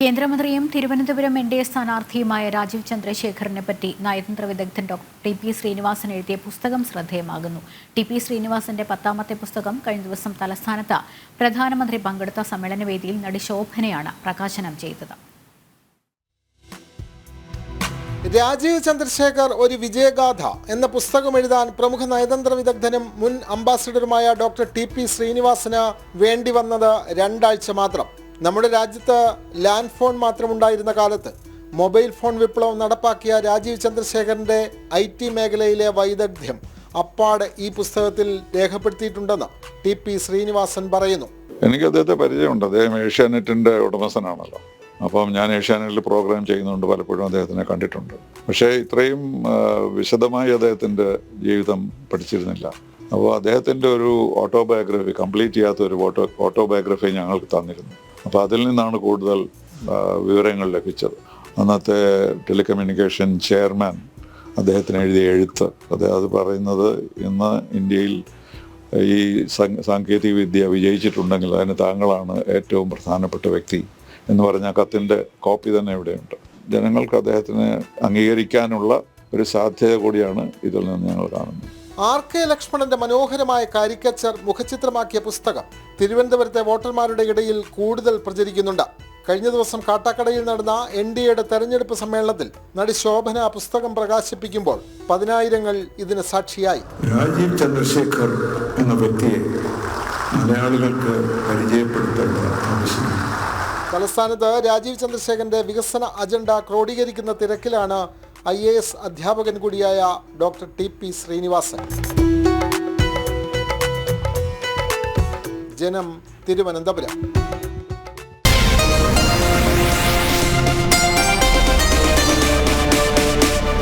കേന്ദ്രമന്ത്രിയും Thiruvananthapuram N D A സ്ഥാനാർത്ഥിയുമായ രാജീവ് ചന്ദ്രശേഖറിനെ പറ്റി നയതന്ത്ര വിദഗ്ധൻ ഡോക്ടർ ടി. പി. ശ്രീനിവാസൻ എഴുതിയ പുസ്തകം ശ്രദ്ധേയമാകുന്നു. ടി. പി. ശ്രീനിവാസന്റെ പത്താമത്തെ പുസ്തകം കഴിഞ്ഞ ദിവസം തലസ്ഥാനത്ത് പ്രധാനമന്ത്രി പങ്കെടുത്ത സമ്മേളനവേദിയിൽ നടി ശോഭനയാണ് പ്രകാശനം ചെയ്തത്. രാജീവ് ചന്ദ്രശേഖർ ഒരു വിജയഗാഥ എന്ന പുസ്തകം എഴുതാൻ പ്രമുഖ നയതന്ത്ര വിദഗ്ധനും മുൻ അംബാസിഡറുമായ ഡോക്ടർ ടി. പി. ശ്രീനിവാസന് വേണ്ടി വന്നത് രണ്ടാഴ്ച മാത്രം. നമ്മുടെ രാജ്യത്ത് ലാൻഡ് ഫോൺ മാത്രമുണ്ടായിരുന്ന കാലത്ത് മൊബൈൽ ഫോൺ വിപ്ലവം നടപ്പാക്കിയ രാജീവ് ചന്ദ്രശേഖരന്റെ ഐ ടി മേഖലയിലെ വൈദഗ്ധ്യം അപ്പാടെ ഈ പുസ്തകത്തിൽ രേഖപ്പെടുത്തിയിട്ടുണ്ടെന്ന് ടി പി ശ്രീനിവാസൻ പറയുന്നു. എനിക്ക് അദ്ദേഹത്തെ പരിചയമുണ്ട്. അദ്ദേഹം ഏഷ്യാനെറ്റിന്റെ ഉടമസ്ഥനാണല്ലോ. അപ്പം ഞാൻ ഏഷ്യാനെറ്റിൽ പ്രോഗ്രാം ചെയ്യുന്നുണ്ട് പലപ്പോഴും അദ്ദേഹത്തിനെ കണ്ടിട്ടുണ്ട്. പക്ഷേ ഇത്രയും വിശദമായി അദ്ദേഹത്തിന്റെ ജീവിതം പഠിച്ചിരുന്നില്ല. അപ്പോൾ അദ്ദേഹത്തിന്റെ ഒരു ഓട്ടോബയോഗ്രഫി കംപ്ലീറ്റ് ചെയ്യാത്ത ഒരു ഓട്ടോ ഓട്ടോബയോഗ്രഫി ഞങ്ങൾക്ക് തന്നിരുന്നു. അപ്പോൾ അതിൽ നിന്നാണ് കൂടുതൽ വിവരങ്ങൾ ലഭിച്ചത്. അന്നത്തെ ടെലികമ്മ്യൂണിക്കേഷൻ ചെയർമാൻ അദ്ദേഹത്തിന് എഴുതിയ എഴുത്ത്. അദ്ദേഹം അത് പറയുന്നത് ഇന്ന് ഇന്ത്യയിൽ ഈ സാങ്കേതിക വിദ്യ വിജയിച്ചിട്ടുണ്ടെങ്കിൽ അതിന് താങ്കളാണ് ഏറ്റവും പ്രധാനപ്പെട്ട വ്യക്തി എന്ന് പറഞ്ഞ കത്തിന്റെ കോപ്പി തന്നെ ഇവിടെയുണ്ട്. ജനങ്ങൾക്ക് അദ്ദേഹത്തിന് അംഗീകരിക്കാനുള്ള ഒരു സാധ്യത കൂടിയാണ് ഇതിൽ നിന്ന് ഞങ്ങൾ കാണുന്നത്. ആർ കെ ലക്ഷ്മണന്റെ മനോഹരമായ കാരിക്കച്ചർ മുഖചിത്രമാക്കിയ പുസ്തകം തിരുവനന്തപുരത്തെ വോട്ടർമാരുടെ ഇടയിൽ കൂടുതൽ പ്രചരിക്കുന്നുണ്ട്. കഴിഞ്ഞ ദിവസം കാട്ടാക്കടയിൽ നടന്ന എൻ ഡി എയുടെ തെരഞ്ഞെടുപ്പ് സമ്മേളനത്തിൽ നടി ശോഭന പുസ്തകം പ്രകാശിപ്പിക്കുമ്പോൾ പതിനായിരങ്ങൾ ഇതിന് സാക്ഷിയായി. രാജീവ് ചന്ദ്രശേഖർ എന്ന വ്യക്തിയെ മലയാളികൾക്ക് പരിചയപ്പെടുത്തേണ്ട ആവശ്യമില്ല തലസ്ഥാനത്ത് രാജീവ് ചന്ദ്രശേഖരന്റെ വികസന അജണ്ട ക്രോഡീകരിക്കുന്ന തിരക്കിലാണ് ഐ എ എസ് അധ്യാപകൻ കൂടിയായ ഡോക്ടർ ടി പി ശ്രീനിവാസൻ. ജനം തിരുവനന്തപുരം.